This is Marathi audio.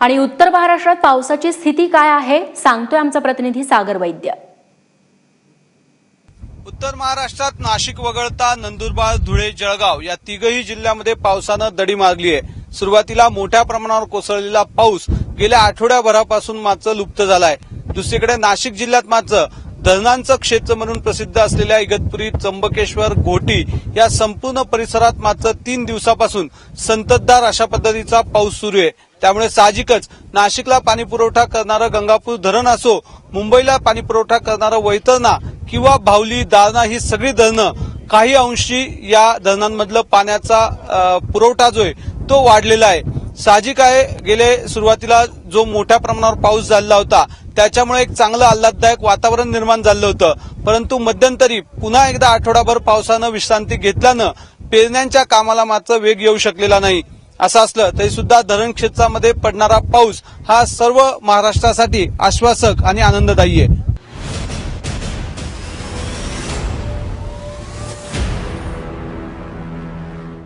आणि उत्तर महाराष्ट्रात पावसाची स्थिती काय आहे सांगतोय आमचा प्रतिनिधी सागर वैद्य. उत्तर महाराष्ट्रात नाशिक वगळता नंदुरबार धुळे जळगाव या तिघही जिल्ह्यामध्ये पावसानं दडी मारली आहे. सुरुवातीला मोठ्या प्रमाणावर कोसळलेला पाऊस गेल्या आठवड्याभरापासून मात्र लुप्त झालाय. दुसरीकडे नाशिक जिल्ह्यात मात्र धरणांचं क्षेत्र म्हणून प्रसिद्ध असलेल्या इगतपुरी त्र्यंबकेश्वर घोटी या संपूर्ण परिसरात मात्र तीन दिवसापासून संततधार अशा पद्धतीचा पाऊस सुरू आहे. त्यामुळे साहजिकच नाशिकला पाणी पुरवठा करणारं गंगापूर धरण असो मुंबईला पाणी पुरवठा करणारं वैतरणा किंवा भावली दारणा ही सगळी धरणं काही अंशी या धरणांमधलं पाण्याचा पुरवठा जो आहे तो वाढलेला आहे. साहजिक आहे. गेले सुरुवातीला जो मोठ्या प्रमाणावर पाऊस झालेला होता त्याच्यामुळे एक चांगलं आल्हाददायक वातावरण निर्माण झालं होतं. परंतु मध्यंतरी पुन्हा एकदा आठवडाभर पावसानं विश्रांती घेतल्यानं पेरण्यांच्या कामाला मात्र वेग येऊ शकलेला नाही. असं असलं तरी सुद्धा धरण क्षेत्रामध्ये पडणारा पाऊस हा सर्व महाराष्ट्रासाठी आश्वासक आणि आनंददायी आहे.